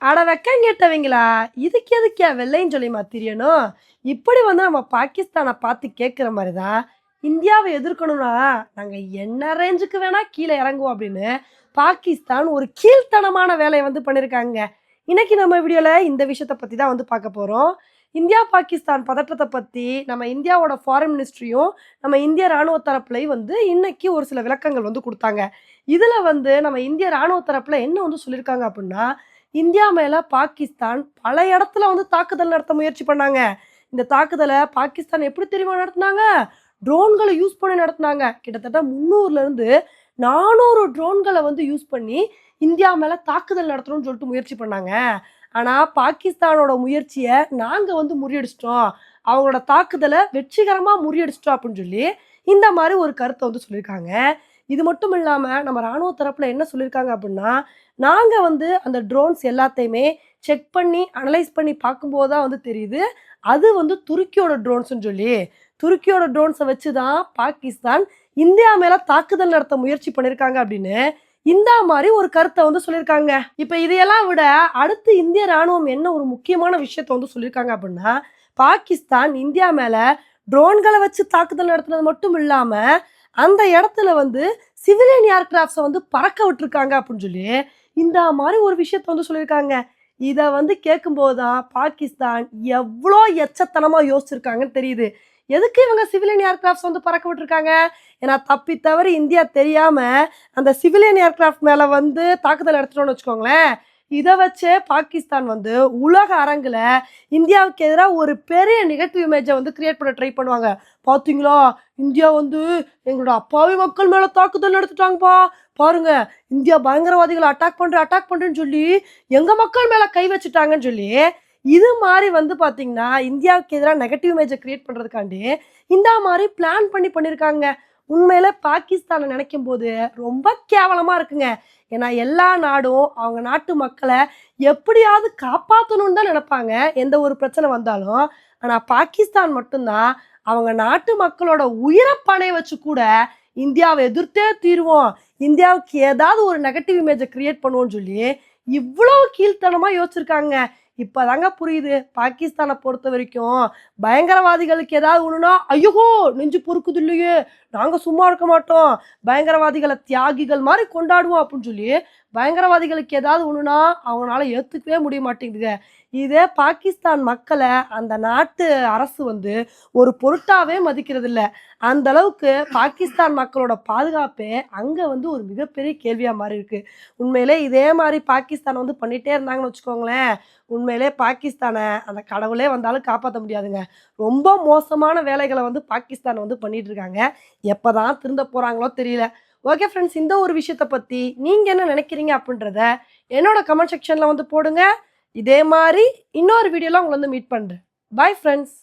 அட வெக்கம் கேட்டவங்களா? இதுக்கு எதுக்கே வெள்ளைன்னு சொல்லிமா தெரியணும் இப்படி வந்து நம்ம பாகிஸ்தானை பார்த்து கேட்குற மாதிரி தான் இந்தியாவை எதிர்க்கணும்னா நாங்கள் என்ன ரேஞ்சுக்கு வேணால் கீழே இறங்குவோம் அப்படின்னு பாகிஸ்தான் ஒரு கீழ்த்தனமான வேலையை வந்து பண்ணியிருக்காங்க இன்னைக்கு நம்ம வீடியோவில் இந்த விஷயத்தை பற்றி தான் வந்து பார்க்க போகிறோம் இந்தியா பாகிஸ்தான் பதற்றத்தை பற்றி நம்ம இந்தியாவோட ஃபாரின் மினிஸ்ட்ரியும் நம்ம இந்திய ராணுவ தரப்புலையும் வந்து இன்னைக்கு ஒரு சில விளக்கங்கள் வந்து கொடுத்தாங்க. இதில் வந்து நம்ம இந்திய ராணுவ தரப்பில் என்ன வந்து சொல்லியிருக்காங்க அப்படின்னா இந்தியா மேலே பாகிஸ்தான் பல இடத்துல வந்து தாக்குதல் நடத்த முயற்சி பண்ணாங்க. இந்த தாக்குதலை பாகிஸ்தான் எப்படி தெரியுமா நடத்தினாங்க? ட்ரோன்களை யூஸ் பண்ணி நடத்தினாங்க. கிட்டத்தட்ட முந்நூறுலேருந்து நானூறு ட்ரோன்களை வந்து யூஸ் பண்ணி இந்தியா மேலே தாக்குதல் நடத்தணும்னு சொல்லிட்டு முயற்சி பண்ணாங்க. ஆனால் பாகிஸ்தானோட முயற்சியை நாங்கள் வந்து முறியடிச்சிட்டோம். அவங்களோட தாக்குதலை வெற்றிகரமாக முறியடிச்சிட்டோம் அப்படின்னு சொல்லி இந்த மாதிரி ஒரு கருத்தை வந்து சொல்லியிருக்காங்க. இது மட்டும் இல்லாமல் நம்ம ராணுவ தரப்பில் என்ன சொல்லியிருக்காங்க அப்படின்னா நாங்கள் வந்து அந்த ட்ரோன்ஸ் எல்லாத்தையுமே செக் பண்ணி அனலைஸ் பண்ணி பார்க்கும்போது தான் வந்து தெரியுது அது வந்து துருக்கியோட ட்ரோன்ஸ்னு சொல்லி. துருக்கியோட ட்ரோன்ஸை வச்சு தான் பாகிஸ்தான் இந்தியா மேலே தாக்குதல் நடத்த முயற்சி பண்ணியிருக்காங்க அப்படின்னு இந்த மாதிரி ஒரு கருத்தை வந்து சொல்லியிருக்காங்க இப்போ இதையெல்லாம் விட அடுத்து இந்திய ராணுவம் என்ன ஒரு முக்கியமான விஷயத்த வந்து சொல்லியிருக்காங்க அப்படின்னா பாகிஸ்தான் இந்தியா மேலே ட்ரோன்களை வச்சு தாக்குதல் நடத்துனது மட்டும் இல்லாமல் அந்த இடத்துல வந்து சிவிலியன் ஏர்கிராஃப்ட்ஸை வந்து பறக்க விட்டுருக்காங்க அப்படின்னு சொல்லி இந்த மாதிரி ஒரு விஷயத்த வந்து சொல்லியிருக்காங்க. இதை வந்து கேட்கும்போது தான் பாகிஸ்தான் எவ்வளோ எச்சத்தனமாக யோசிச்சிருக்காங்கன்னு தெரியுது. எதுக்கு இவங்க சிவிலியன் ஏர்கிராஃப்ட்ஸ் வந்து பறக்க விட்டுருக்காங்க? ஏன்னா தப்பி தவறி இந்தியா தெரியாமல் அந்த சிவிலியன் ஏர்கிராஃப்ட் மேலே வந்து தாக்குதல் நடத்திட்டோம்னு வச்சுக்கோங்களேன். இதை வச்சே பாகிஸ்தான் வந்து உலக அரங்கில் இந்தியாவுக்கு எதிராக ஒரு பெரிய நெகட்டிவ் இமேஜை வந்து கிரியேட் பண்ண ட்ரை பண்ணுவாங்க. பார்த்தீங்களா இந்தியா வந்து எங்களோட அப்பாவி மக்கள் மேலே தாக்குதல் நடத்திட்டாங்கப்பா. பாருங்க இந்தியா பயங்கரவாதிகளை அட்டாக் பண்ணுற அட்டாக் பண்ணுறேன்னு சொல்லி எங்கள் மக்கள் மேலே கை வச்சுட்டாங்கன்னு சொல்லி இது மாதிரி வந்து பார்த்தீங்கன்னா இந்தியாவுக்கு எதிராக நெகட்டிவ் இமேஜை கிரியேட் பண்ணுறதுக்காண்டி இந்த மாதிரி பிளான் பண்ணி பண்ணியிருக்காங்க உண்மையில பாகிஸ்தானை நினைக்கும் போது ரொம்ப கேவலமாக இருக்குங்க. ஏன்னா எல்லா நாடும் அவங்க நாட்டு மக்களை எப்படியாவது காப்பாற்றணும்னு தான் நினைப்பாங்க. எந்த ஒரு பிரச்சனை வந்தாலும். ஆனால் பாகிஸ்தான் மட்டும்தான் அவங்க நாட்டு மக்களோட உயிரை பணைய வச்சு கூட இந்தியாவை எதிர்த்தே தீருவோம். இந்தியாவுக்கு ஏதாவது ஒரு நெகட்டிவ் இமேஜை கிரியேட் பண்ணுவோம்னு சொல்லி இவ்வளோ கீழ்த்தனமாக யோசிச்சிருக்காங்க. இப்போதாங்க புரியுது. பாகிஸ்தானை பொறுத்த வரைக்கும் பயங்கரவாதிகளுக்கு ஏதாவது ஒன்றுனா ஐயோ நெஞ்சு பொறுக்குது இல்லையே. நாங்கள் சும்மா இருக்க மாட்டோம். பயங்கரவாதிகளை தியாகிகள் மாதிரி கொண்டாடுவோம் அப்படின்னு சொல்லி பயங்கரவாதிகளுக்கு ஏதாவது ஒன்றுனா அவங்களால ஏற்றுக்கவே முடிய மாட்டேங்குதுங்க. இதே பாகிஸ்தான் மக்களை அந்த நாட்டு அரசு வந்து ஒரு பொருட்டாவே மதிக்கிறதில்ல. அந்த அளவுக்கு பாகிஸ்தான் மக்களோட பாதுகாப்பே அங்கே வந்து ஒரு மிகப்பெரிய கேள்வியாக மாறி இருக்கு உண்மையிலே இதே மாதிரி பாகிஸ்தான் வந்து பண்ணிட்டே இருந்தாங்கன்னு வச்சுக்கோங்களேன். உண்மையிலே பாகிஸ்தானை அந்த கடவுளே வந்தாலும் காப்பாற்ற முடியாதுங்க. ரொம்ப மோசமான வேலைகளை வந்து பாகிஸ்தான் வந்து பண்ணிட்டு இருக்காங்க எப்போ தான் திருந்த போகிறாங்களோ தெரியல. ஓகே ஃப்ரெண்ட்ஸ் இந்த ஒரு விஷயத்தை பற்றி நீங்கள் என்ன நினைக்கிறீங்க அப்படின்றத என்னோட கமெண்ட் செக்ஷனில் வந்து போடுங்க. இதே மாதிரி இன்னொரு வீடியோவில் உங்களை வந்து மீட் பண்ணுறேன் பாய் ஃப்ரெண்ட்ஸ்